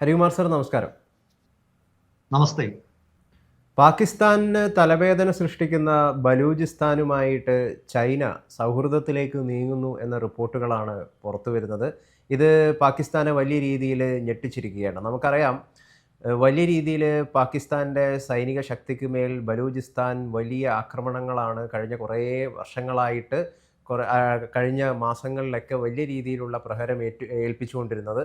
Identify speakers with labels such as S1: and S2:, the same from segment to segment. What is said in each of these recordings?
S1: Harikumar sir നമസ്കാരം.
S2: നമസ്തേ.
S1: പാകിസ്ഥാന് തലവേദന സൃഷ്ടിക്കുന്ന ബലൂചിസ്ഥാനുമായിട്ട് ചൈന സൗഹൃദത്തിലേക്ക് നീങ്ങുന്നു എന്ന റിപ്പോർട്ടുകളാണ് പുറത്തു വരുന്നത്. ഇത് പാകിസ്ഥാനെ വലിയ രീതിയിൽ ഞെട്ടിച്ചിരിക്കുകയാണ്. നമുക്കറിയാം വലിയ രീതിയിൽ പാകിസ്ഥാന്റെ സൈനിക ശക്തിക്ക് മേൽ ബലൂചിസ്ഥാൻ വലിയ ആക്രമണങ്ങളാണ് കഴിഞ്ഞ കുറേ വർഷങ്ങളായിട്ട് കുറേ കഴിഞ്ഞ മാസങ്ങളിലൊക്കെ വലിയ രീതിയിലുള്ള പ്രഹരം ഏറ്റു ഏൽപ്പിച്ചുകൊണ്ടിരുന്നത്.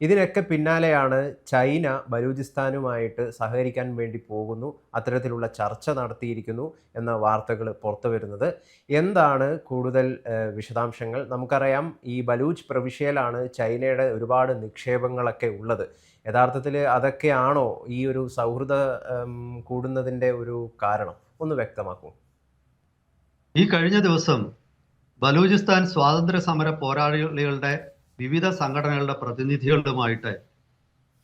S1: ഇതിനൊക്കെ പിന്നാലെയാണ് ചൈന ബലൂചിസ്ഥാനുമായിട്ട് സഹകരിക്കാൻ വേണ്ടി പോകുന്നു അത്തരത്തിലുള്ള ചർച്ച നടത്തിയിരിക്കുന്നു എന്ന വാർത്തകൾ പുറത്തു വരുന്നത്. എന്താണ് കൂടുതൽ വിശദാംശങ്ങൾ? നമുക്കറിയാം ഈ ബലൂച്ച് പ്രവിശ്യയിലാണ് ചൈനയുടെ ഒരുപാട് നിക്ഷേപങ്ങളൊക്കെ ഉള്ളത്. യഥാർത്ഥത്തിൽ അതൊക്കെയാണോ ഈ ഒരു സൗഹൃദ കൂടുന്നതിന്റെ ഒരു കാരണം? ഒന്ന് വ്യക്തമാക്കൂ.
S2: ഈ കഴിഞ്ഞ ദിവസം ബലൂചിസ്ഥാൻ സ്വാതന്ത്ര്യ സമര പോരാളികളുടെ വിവിധ സംഘടനകളുടെ പ്രതിനിധികളുമായിട്ട്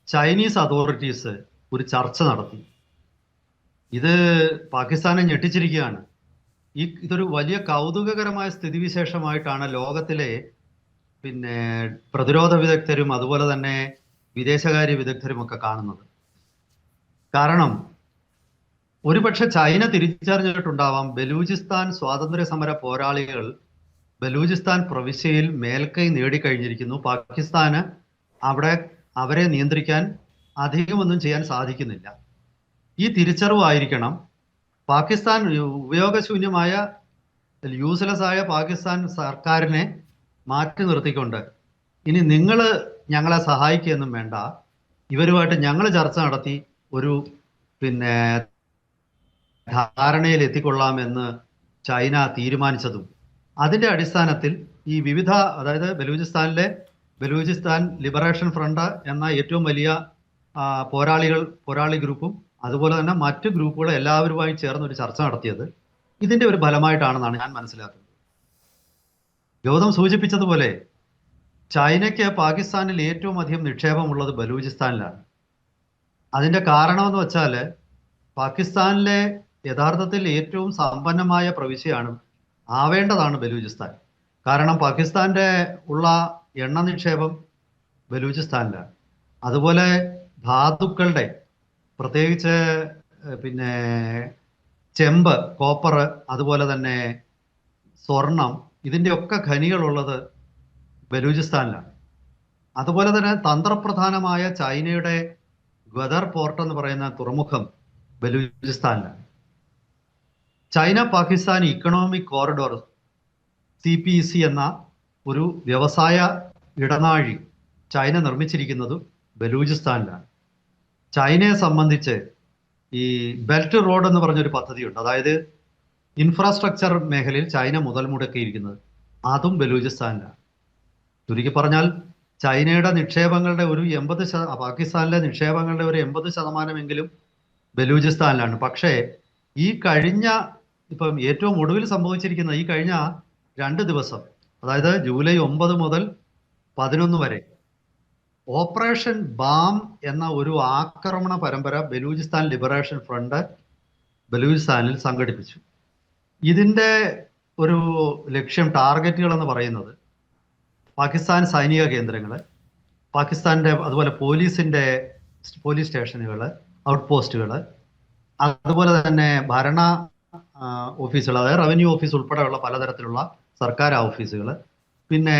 S2: ചൈനീസ് അതോറിറ്റീസ് ഒരു ചർച്ച നടത്തി. ഇത് പാകിസ്ഥാനെ ഞെട്ടിച്ചിരിക്കുകയാണ്. ഈ ഇതൊരു വലിയ കൗതുകകരമായ സ്ഥിതിവിശേഷമായിട്ടാണ് ലോകത്തിലെ പിന്നെ പ്രതിരോധ വിദഗ്ധരും അതുപോലെ തന്നെ വിദേശകാര്യ വിദഗ്ധരും ഒക്കെ കാണുന്നത്. കാരണം ഒരുപക്ഷെ ചൈന തിരിച്ചറിഞ്ഞിട്ടുണ്ടാവാം ബലൂചിസ്ഥാൻ സ്വാതന്ത്ര്യ സമര പോരാളികൾ ബലൂചിസ്ഥാൻ പ്രവിശ്യയിൽ മേൽക്കൈ നേടിക്കഴിഞ്ഞിരിക്കുന്നു. പാകിസ്ഥാന് അവിടെ അവരെ നിയന്ത്രിക്കാൻ അധികമൊന്നും ചെയ്യാൻ സാധിക്കുന്നില്ല. ഈ തിരിച്ചറിവായിരിക്കണം പാകിസ്ഥാൻ ഉപയോഗശൂന്യമായ യൂസ്ലെസ് ആയ പാകിസ്ഥാൻ സർക്കാരിനെ മാറ്റി നിർത്തിക്കൊണ്ട് ഇനി നിങ്ങൾ ഞങ്ങളെ സഹായിക്കുകയൊന്നും വേണ്ട. ഇവരുമായിട്ട് ഞങ്ങൾ ചർച്ച നടത്തി ഒരു പിന്നെ ധാരണയിൽ എത്തിക്കൊള്ളാമെന്ന് ചൈന തീരുമാനിച്ചതും അതിന്റെ അടിസ്ഥാനത്തിൽ ഈ വിവിധ അതായത് ബലൂചിസ്ഥാനിലെ ബലൂചിസ്ഥാൻ ലിബറേഷൻ ഫ്രണ്ട് എന്ന ഏറ്റവും വലിയ പോരാളികൾ പോരാളി ഗ്രൂപ്പും അതുപോലെ തന്നെ മറ്റ് ഗ്രൂപ്പുകളും എല്ലാവരുമായി ചേർന്ന് ഒരു ചർച്ച നടത്തിയത് ഇതിന്റെ ഒരു ഫലമായിട്ടാണെന്നാണ് ഞാൻ മനസ്സിലാക്കുന്നത്. ഗൗതം സൂചിപ്പിച്ചതുപോലെ ചൈനയ്ക്ക് പാകിസ്ഥാനിൽ ഏറ്റവും അധികം നിക്ഷേപമുള്ളത് ബലൂചിസ്ഥാനിലാണ്. അതിന്റെ കാരണമെന്ന് വെച്ചാൽ പാകിസ്ഥാനിലെ യഥാർത്ഥത്തിൽ ഏറ്റവും സമ്പന്നമായ പ്രവിശ്യയാണ് ആവേണ്ടതാണ് ബലൂചിസ്ഥാൻ. കാരണം പാകിസ്ഥാന്റെ ഉള്ള എണ്ണ നിക്ഷേപം ബലൂചിസ്ഥാനിലാണ്. അതുപോലെ ധാതുക്കളുടെ പ്രത്യേകിച്ച് പിന്നെ ചെമ്പ് കോപ്പർ അതുപോലെ തന്നെ സ്വർണം ഇതിന്റെയൊക്കെ ഖനികളുള്ളത് ബലൂചിസ്ഥാനിലാണ്. അതുപോലെ തന്നെ തന്ത്രപ്രധാനമായ ചൈനയുടെ ഗ്വദർ പോർട്ട് എന്ന് പറയുന്ന തുറമുഖം ബലൂചിസ്ഥാനിലാണ്. China Pakistan economic corridor C P C എന്ന ഒരു വ്യവസായ ഇടനാഴി ചൈന നിർമ്മിച്ചിരിക്കുന്നത് ബലൂചിസ്ഥാനിലാണ്. ചൈനയെ സംബന്ധിച്ച് ഈ ബെൽറ്റ് റോഡ് എന്ന് പറഞ്ഞൊരു പദ്ധതിയുണ്ട്. അതായത് ഇൻഫ്രാസ്ട്രക്ചർ മേഖലയിൽ ചൈന മുതൽ മുടക്കിയിരിക്കുന്നത് അതും ബലൂചിസ്ഥാനിലാണ്. ചുരുക്കി പറഞ്ഞാൽ ചൈനയുടെ നിക്ഷേപങ്ങളുടെ ഒരു എൺപത് ശത പാകിസ്ഥാനിലെ നിക്ഷേപങ്ങളുടെ ഒരു എൺപത് ശതമാനമെങ്കിലും ബലൂചിസ്ഥാനിലാണ്. പക്ഷേ ഈ കഴിഞ്ഞ ഇപ്പം ഏറ്റവും ഒടുവിൽ സംഭവിച്ചിരിക്കുന്ന ഈ കഴിഞ്ഞ രണ്ട് ദിവസം അതായത് ജൂലൈ ഒമ്പത് മുതൽ പതിനൊന്ന് വരെ ഓപ്പറേഷൻ ബാം എന്ന ഒരു ആക്രമണ പരമ്പര ബലൂചിസ്ഥാൻ ലിബറേഷൻ ഫ്രണ്ട് ബലൂചിസ്ഥാനിൽ സംഘടിപ്പിച്ചു. ഇതിന്റെ ഒരു ലക്ഷ്യം ടാർഗറ്റുകൾ എന്ന് പറയുന്നത് പാകിസ്ഥാൻ സൈനിക കേന്ദ്രങ്ങൾ പാകിസ്ഥാന്റെ അതുപോലെ പോലീസിന്റെ പോലീസ് സ്റ്റേഷനുകൾ ഔട്ട് പോസ്റ്റുകൾ അതുപോലെ തന്നെ ഭരണ ഓഫീസുകൾ അതായത് റവന്യൂ ഓഫീസ് ഉൾപ്പെടെയുള്ള പലതരത്തിലുള്ള സർക്കാർ ഓഫീസുകൾ. പിന്നെ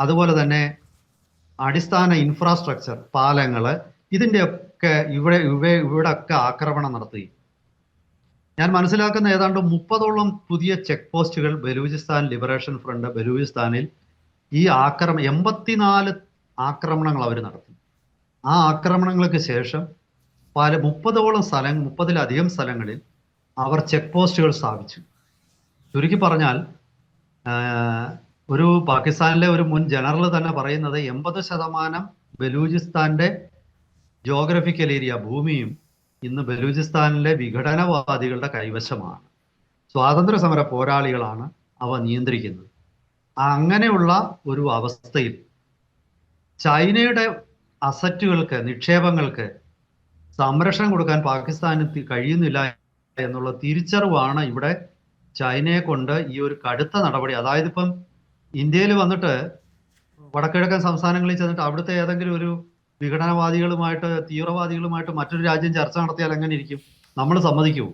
S2: അതുപോലെ തന്നെ അടിസ്ഥാന ഇൻഫ്രാസ്ട്രക്ചർ പാലങ്ങൾ ഇതിന്റെയൊക്കെ ഇവിടെ ഇവ ഇവിടെ ഒക്കെ ആക്രമണം നടത്തി ഞാൻ മനസ്സിലാക്കുന്ന ഏതാണ്ട് മുപ്പതോളം പുതിയ ചെക്ക് പോസ്റ്റുകൾ ബലൂചിസ്ഥാൻ ലിബറേഷൻ ഫ്രണ്ട് ബലൂചിസ്ഥാനിൽ ഈ ആക്രമണം എൺപത്തിനാല് ആക്രമണങ്ങൾ അവർ നടത്തി. ആ ആക്രമണങ്ങൾക്ക് ശേഷം പല മുപ്പതോളം സ്ഥലം മുപ്പതിലധികം സ്ഥലങ്ങളിൽ അവർ ചെക്ക് പോസ്റ്റുകൾ സ്ഥാപിച്ചു. ചുരുക്കി പറഞ്ഞാൽ ഒരു പാകിസ്ഥാനിലെ ഒരു മുൻ ജനറൽ തന്നെ പറയുന്നത് എൺപത് ശതമാനം ബലൂചിസ്ഥാന്റെ ജോഗ്രഫിക്കൽ ഏരിയ ഭൂമിയും ഇന്ന് ബലൂചിസ്ഥാനിലെ വിഘടനവാദികളുടെ കൈവശമാണ്. സ്വാതന്ത്ര്യ സമര പോരാളികളാണ് അവ നിയന്ത്രിക്കുന്നത്. അങ്ങനെയുള്ള ഒരു അവസ്ഥയിൽ ചൈനയുടെ അസറ്റുകൾക്ക് നിക്ഷേപങ്ങൾക്ക് സംരക്ഷണം കൊടുക്കാൻ പാകിസ്ഥാന് കഴിയുന്നില്ല എന്നുള്ള തിരിച്ചറിവാണ് ഇവിടെ ചൈനയെ കൊണ്ട് ഈ ഒരു കടുത്ത നടപടി. അതായത് ഇപ്പം ഇന്ത്യയിൽ വന്നിട്ട് വടക്കിഴക്കൻ സംസ്ഥാനങ്ങളിൽ ചെന്നിട്ട് അവിടുത്തെ ഏതെങ്കിലും ഒരു വിഘടനവാദികളുമായിട്ട് തീവ്രവാദികളുമായിട്ട് മറ്റൊരു രാജ്യം ചർച്ച നടത്തിയാൽ എങ്ങനെ ഇരിക്കും? നമ്മൾ സമ്മതിക്കൂ.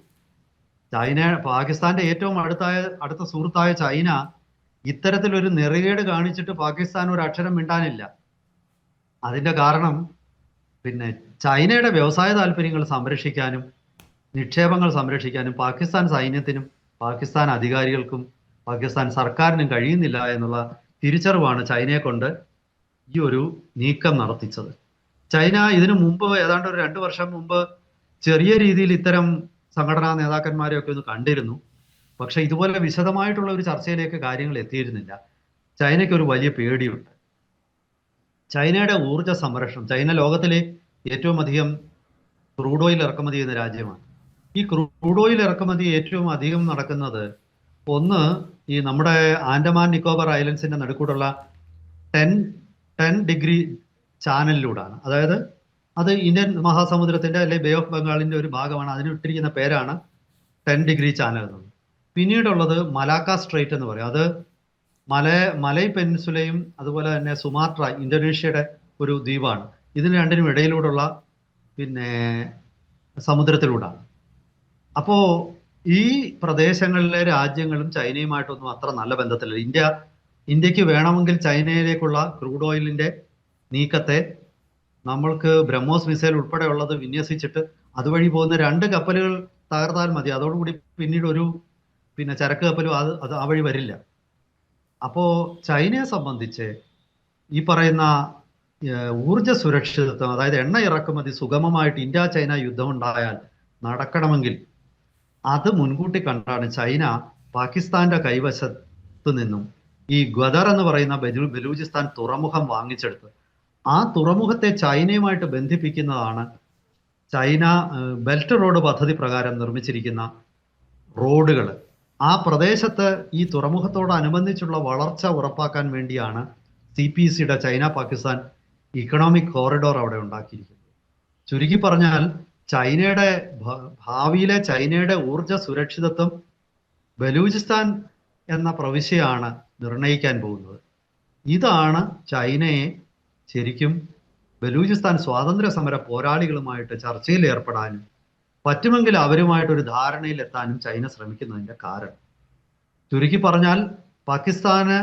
S2: ചൈന പാകിസ്ഥാന്റെ ഏറ്റവും അടുത്തായ അടുത്ത സുഹൃത്തായ ചൈന ഇത്തരത്തിലൊരു നിറകേട് കാണിച്ചിട്ട് പാകിസ്ഥാൻ ഒരു അക്ഷരം മിണ്ടാനില്ല. അതിന്റെ കാരണം പിന്നെ ചൈനയുടെ വ്യവസായ താല്പര്യങ്ങൾ സംരക്ഷിക്കാനും നിക്ഷേപങ്ങൾ സംരക്ഷിക്കാനും പാകിസ്ഥാൻ സൈന്യത്തിനും പാകിസ്ഥാൻ അധികാരികൾക്കും പാകിസ്ഥാൻ സർക്കാരിനും കഴിയുന്നില്ല എന്നുള്ള തിരിച്ചറിവാണ് ചൈനയെ കൊണ്ട് ഈ ഒരു നീക്കം നടത്തിച്ചത്. ചൈന ഇതിനു മുമ്പ് ഏതാണ്ട് ഒരു രണ്ടു വർഷം മുമ്പ് ചെറിയ രീതിയിൽ ഇത്തരം സംഘടനാ നേതാക്കന്മാരെയൊക്കെ ഒന്ന് കണ്ടിരുന്നു. പക്ഷെ ഇതുപോലെ വിശദമായിട്ടുള്ള ഒരു ചർച്ചയിലേക്ക് കാര്യങ്ങൾ എത്തിയിരുന്നില്ല. ചൈനയ്ക്ക് ഒരു വലിയ പേടിയുണ്ട്. ചൈനയുടെ ഊർജ സംരക്ഷണം ചൈന ലോകത്തിലെ ഏറ്റവും അധികം ക്രൂഡ് ഓയിൽ ഇറക്കുമതി ചെയ്യുന്ന രാജ്യമാണ്. ഈ ക്രൂഡ് ഓയിൽ ഇറക്കുമതി ഏറ്റവും അധികം നടക്കുന്നത് ഒന്ന് ഈ നമ്മുടെ ആൻഡമാൻ നിക്കോബാർ ഐലൻഡ്സിന്റെ നടുക്കൂടുള്ള ടെൻ ടെൻ ഡിഗ്രി ചാനലിലൂടെയാണ് അതായത് അത് ഇന്ത്യൻ മഹാസമുദ്രത്തിന്റെ അല്ലെങ്കിൽ ബേ ഓഫ് ബംഗാളിന്റെ ഒരു ഭാഗമാണ്. അതിന് ഇട്ടിരിക്കുന്ന പേരാണ് ടെൻ ഡിഗ്രി ചാനൽ എന്നത്. പിന്നീടുള്ളത് മലാക്ക സ്ട്രേറ്റ് എന്ന് പറയും. അത് മല മലൈ പെൻസുലയും അതുപോലെ തന്നെ സുമാത്ര ഇന്തോനേഷ്യയുടെ ഒരു ദ്വീപാണ്. ഇതിന് രണ്ടിനും ഇടയിലൂടെയുള്ള പിന്നെ സമുദ്രത്തിലൂടെയാണ് അപ്പോ ഈ പ്രദേശങ്ങളിലെ രാജ്യങ്ങളും ചൈനയുമായിട്ടൊന്നും അത്ര നല്ല ബന്ധത്തില്ല ഇന്ത്യ ഇന്ത്യയ്ക്ക് വേണമെങ്കിൽ ചൈനയിലേക്കുള്ള ക്രൂഡ് ഓയിലിന്റെ നീക്കത്തെ നമ്മൾക്ക് ബ്രഹ്മോസ് മിസൈൽ ഉൾപ്പെടെയുള്ളത് വിന്യസിച്ചിട്ട് അതുവഴി പോകുന്ന രണ്ട് കപ്പലുകൾ തകർത്താൽ മതി. അതോടുകൂടി പിന്നീട് ഒരു പിന്നെ ചരക്ക് കപ്പലും അത് അത് ആ വഴി വരില്ല. അപ്പോ ചൈനയെ സംബന്ധിച്ച് ഈ പറയുന്ന ഊർജ സുരക്ഷിതത്വം അതായത് എണ്ണ ഇറക്കുമതി സുഗമമായിട്ട് ഇന്ത്യ ചൈന യുദ്ധം ഉണ്ടായാൽ നടക്കണമെങ്കിൽ അത് മുൻകൂട്ടി കണ്ടാണ് ചൈന പാകിസ്ഥാന്റെ കൈവശത്ത് നിന്നും ഈ ഗദർ എന്ന് പറയുന്ന ബലൂ- ബലൂചിസ്ഥാൻ തുറമുഖം വാങ്ങിച്ചെടുത്ത്. ആ തുറമുഖത്തെ ചൈനയുമായിട്ട് ബന്ധിപ്പിക്കുന്നതാണ് ചൈന ബെൽറ്റ് റോഡ് പദ്ധതി പ്രകാരം നിർമ്മിച്ചിരിക്കുന്ന റോഡുകൾ ആ പ്രദേശത്ത് ഈ തുറമുഖത്തോടനുബന്ധിച്ചുള്ള വളർച്ച ഉറപ്പാക്കാൻ വേണ്ടിയാണ് സി പി സിയുടെ ചൈന പാകിസ്ഥാൻ ഇക്കണോമിക് കോറിഡോർ അവിടെ ഉണ്ടാക്കിയിരിക്കുന്നത്. ചുരുക്കി പറഞ്ഞാൽ ചൈനയുടെ ഭാവിയിലെ ചൈനയുടെ ഊർജ സുരക്ഷിതത്വം ബലൂചിസ്ഥാൻ എന്ന പ്രവിശ്യയാണ് നിർണയിക്കാൻ പോകുന്നത്. ഇതാണ് ചൈനയെ ശരിക്കും ബലൂചിസ്ഥാൻ സ്വാതന്ത്ര്യ സമര പോരാളികളുമായിട്ട് ചർച്ചയിൽ ഏർപ്പെടാനും പറ്റുമെങ്കിൽ അവരുമായിട്ട് ഒരു ധാരണയിൽ എത്താനും ചൈന ശ്രമിക്കുന്നതിന്റെ കാരണം. ചുരുക്കി പറഞ്ഞാൽ പാകിസ്ഥാന്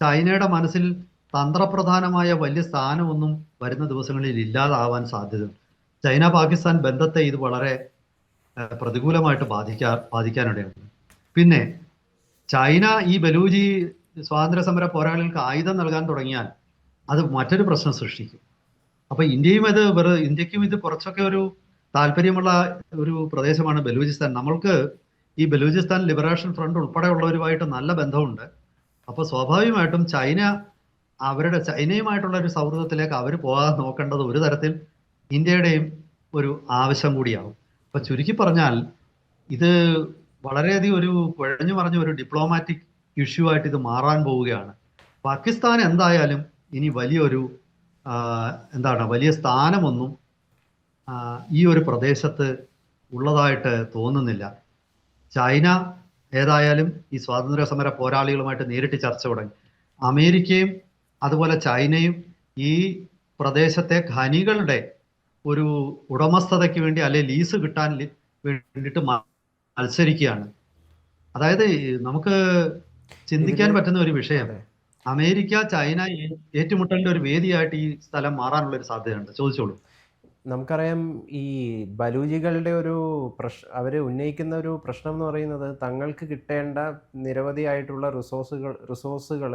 S2: ചൈനയുടെ മനസ്സിൽ തന്ത്രപ്രധാനമായ വലിയ സ്ഥാനമൊന്നും വരുന്ന ദിവസങ്ങളിൽ ഇല്ലാതാവാൻ സാധ്യതയുണ്ട്. ചൈന പാകിസ്ഥാൻ ബന്ധത്തെ ഇത് വളരെ പ്രതികൂലമായിട്ട് ബാധിക്കാ ബാധിക്കാനിടയുണ്ട്. പിന്നെ ചൈന ഈ ബലൂജി സ്വാതന്ത്ര്യ സമര പോരാളികൾക്ക് ആയുധം നൽകാൻ തുടങ്ങിയാൽ അത് മറ്റൊരു പ്രശ്നം സൃഷ്ടിക്കും. അപ്പൊ ഇന്ത്യയും ഇത് ഇന്ത്യക്കും ഇത് കുറച്ചൊക്കെ ഒരു താല്പര്യമുള്ള ഒരു പ്രദേശമാണ് ബലൂചിസ്ഥാൻ. നമ്മൾക്ക് ഈ ബലൂചിസ്ഥാൻ ലിബറേഷൻ ഫ്രണ്ട് ഉൾപ്പെടെയുള്ളവരുമായിട്ട് നല്ല ബന്ധമുണ്ട്. അപ്പോൾ സ്വാഭാവികമായിട്ടും ചൈന അവരുടെ ചൈനയുമായിട്ടുള്ള ഒരു സൗഹൃദത്തിലേക്ക് അവർ പോകാതെ നോക്കേണ്ടത് ഒരു തരത്തിൽ ഇന്ത്യയുടെയും ഒരു ആവശ്യം കൂടിയാവും. അപ്പൊ ചുരുക്കി പറഞ്ഞാൽ ഇത് വളരെയധികം ഒരു കുഴഞ്ഞു പറഞ്ഞ ഒരു ഡിപ്ലോമാറ്റിക് ഇഷ്യൂ ആയിട്ട് ഇത് മാറാൻ പോവുകയാണ്. പാകിസ്ഥാൻ എന്തായാലും ഇനി വലിയൊരു എന്താണ് വലിയ സ്ഥാനമൊന്നും ഈ ഒരു പ്രദേശത്ത് ഉള്ളതായിട്ട് തോന്നുന്നില്ല. ചൈന ഏതായാലും ഈ സ്വാതന്ത്ര്യ സമര പോരാളികളുമായിട്ട് നേരിട്ട് ചർച്ച തുടങ്ങി. അമേരിക്കയും അതുപോലെ ചൈനയും ഈ പ്രദേശത്തെ ഖനികളുടെ ഒരു ഉടമസ്ഥതയ്ക്ക് വേണ്ടി അല്ലെ ലീസ് കിട്ടാൻ വേണ്ടിയിട്ട് മത്സരിക്കുകയാണ്. അതായത് നമുക്ക് ചിന്തിക്കാൻ പറ്റുന്ന ഒരു വിഷയം. അമേരിക്ക ചൈന ഏറ്റുമുട്ടലിന്റെ ഒരു വേദിയായിട്ട് ഈ സ്ഥലം മാറാനുള്ള ഒരു സാധ്യതയുണ്ട്. ചോദിച്ചോളൂ.
S1: നമുക്കറിയാം ഈ ബലൂജികളുടെ ഒരു പ്രശ് അവർ ഉന്നയിക്കുന്ന ഒരു പ്രശ്നം എന്ന് പറയുന്നത് തങ്ങൾക്ക് കിട്ടേണ്ട നിരവധിയായിട്ടുള്ള റിസോഴ്സുകൾ റിസോഴ്സുകൾ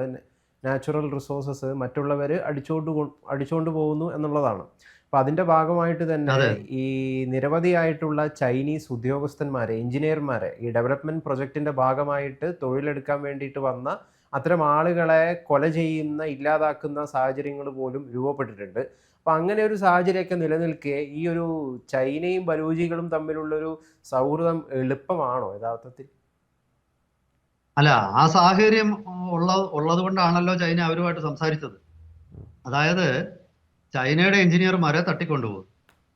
S1: നാച്ചുറൽ റിസോഴ്സസ് മറ്റുള്ളവർ അടിച്ചുകൊണ്ട് അടിച്ചുകൊണ്ട് പോകുന്നു എന്നുള്ളതാണ്. അപ്പോൾ അതിന്റെ ഭാഗമായിട്ട് തന്നെ ഈ നിരവധിയായിട്ടുള്ള ചൈനീസ് ഉദ്യോഗസ്ഥന്മാരെ എഞ്ചിനീയർമാരെ ഈ ഡെവലപ്മെന്റ് പ്രൊജക്റ്റിന്റെ ഭാഗമായിട്ട് തൊഴിലെടുക്കാൻ വേണ്ടിയിട്ട് വന്ന അത്തരം ആളുകളെ കൊല ചെയ്യുന്ന ഇല്ലാതാക്കുന്ന സാഹചര്യങ്ങൾ പോലും രൂപപ്പെട്ടിട്ടുണ്ട്. അപ്പം അങ്ങനെ ഒരു സാഹചര്യമൊക്കെ നിലനിൽക്കെ ഈ ഒരു ചൈനയും ബലൂജികളും തമ്മിലുള്ളൊരു സൗഹൃദം എളുപ്പമാണോ യഥാർത്ഥത്തിൽ?
S2: അല്ല ആ സാഹചര്യം ഉള്ള ഉള്ളത് കൊണ്ടാണല്ലോ ചൈന അവരുമായിട്ട് സംസാരിച്ചത്. അതായത് ചൈനയുടെ എഞ്ചിനീയർമാരെ തട്ടിക്കൊണ്ടുപോകും.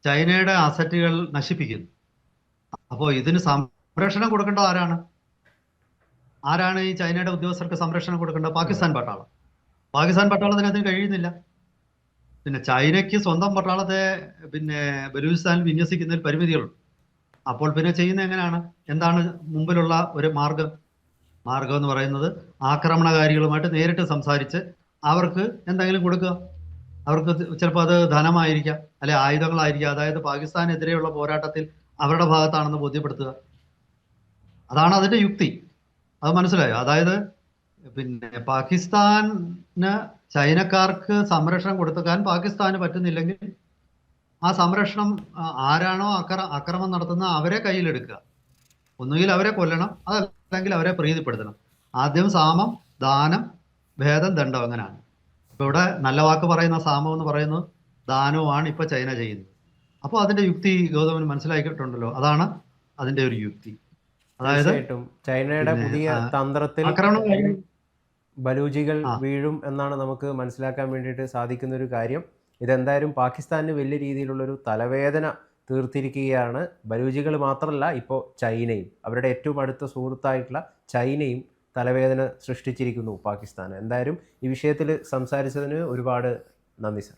S2: ചൈനയുടെ അസറ്റുകൾ നശിപ്പിക്കുന്നു അപ്പോൾ ഇതിന് സംരക്ഷണം കൊടുക്കേണ്ടത് ആരാണ്? ആരാണ് ഈ ചൈനയുടെ ഉദ്യോഗസ്ഥർക്ക് സംരക്ഷണം കൊടുക്കേണ്ടത്? പാകിസ്ഥാൻ പട്ടാളം. പാകിസ്ഥാൻ പട്ടാളത്തിന് അതിന് കഴിയുന്നില്ല. പിന്നെ ചൈനയ്ക്ക് സ്വന്തം പട്ടാളത്തെ പിന്നെ ബലൂചിസ്ഥാനിൽ വിന്യസിക്കുന്നതിൽ പരിമിതികളുണ്ട്. അപ്പോൾ പിന്നെ ചെയ്യുന്നത് എങ്ങനെയാണ്? എന്താണ് മുമ്പിലുള്ള ഒരു മാർഗം മാർഗം എന്ന് പറയുന്നത് ആക്രമണകാരികളുമായിട്ട് നേരിട്ട് സംസാരിച്ച് അവർക്ക് എന്തെങ്കിലും കൊടുക്കുക. അവർക്ക് ചിലപ്പോൾ അത് ധനമായിരിക്കാം അല്ലെ ആയുധങ്ങളായിരിക്കാം. അതായത് പാകിസ്ഥാനെതിരെയുള്ള പോരാട്ടത്തിൽ അവരുടെ ഭാഗത്താണെന്ന് ബോധ്യപ്പെടുത്തുക. അതാണ് അതിന്റെ യുക്തി. അത് മനസ്സിലായോ? അതായത് പിന്നെ പാകിസ്ഥാന് ചൈനക്കാർക്ക് സംരക്ഷണം കൊടുക്കാൻ പാകിസ്ഥാന് പറ്റുന്നില്ലെങ്കിൽ ആ സംരക്ഷണം ആരാണോ അക്ര അക്രമം നടത്തുന്ന അവരെ കയ്യിലെടുക്കുക. ഒന്നുകിൽ അവരെ കൊല്ലണം അതല്ലെങ്കിൽ അവരെ പ്രീതിപ്പെടുത്തണം. ആദ്യം സാമം ദാനം ഭേദം ദണ്ഡം അങ്ങനെയാണ്. ഇപ്പൊ ഇവിടെ നല്ല വാക്ക് പറയുന്ന സാമം എന്ന് പറയുന്നത് ദാനവുമാണ് ഇപ്പൊ ചൈന ചെയ്യുന്നത്. അപ്പോൾ അതിന്റെ യുക്തി ഗൗതമൻ മനസ്സിലാക്കിയിട്ടുണ്ടല്ലോ. അതാണ് അതിന്റെ ഒരു യുക്തി. അതായത്
S1: ചൈനയുടെ പുതിയ തന്ത്രത്തിൽ ബലൂജികൾ വീഴും എന്നാണ് നമുക്ക് മനസ്സിലാക്കാൻ വേണ്ടിയിട്ട് സാധിക്കുന്ന ഒരു കാര്യം. ഇതെന്തായാലും പാകിസ്ഥാനിന് വലിയ രീതിയിലുള്ളൊരു തലവേദന തീർത്തിരിക്കുകയാണ്. ബലൂജികൾ മാത്രമല്ല ഇപ്പോൾ ചൈനയും അവരുടെ ഏറ്റവും അടുത്ത സുഹൃത്തായിട്ടുള്ള ചൈനയും തലവേദന സൃഷ്ടിച്ചിരിക്കുന്നു പാകിസ്ഥാൻ എന്തായാലും ഈ വിഷയത്തിൽ സംസാരിച്ചതിന് ഒരുപാട് നന്ദി സർ.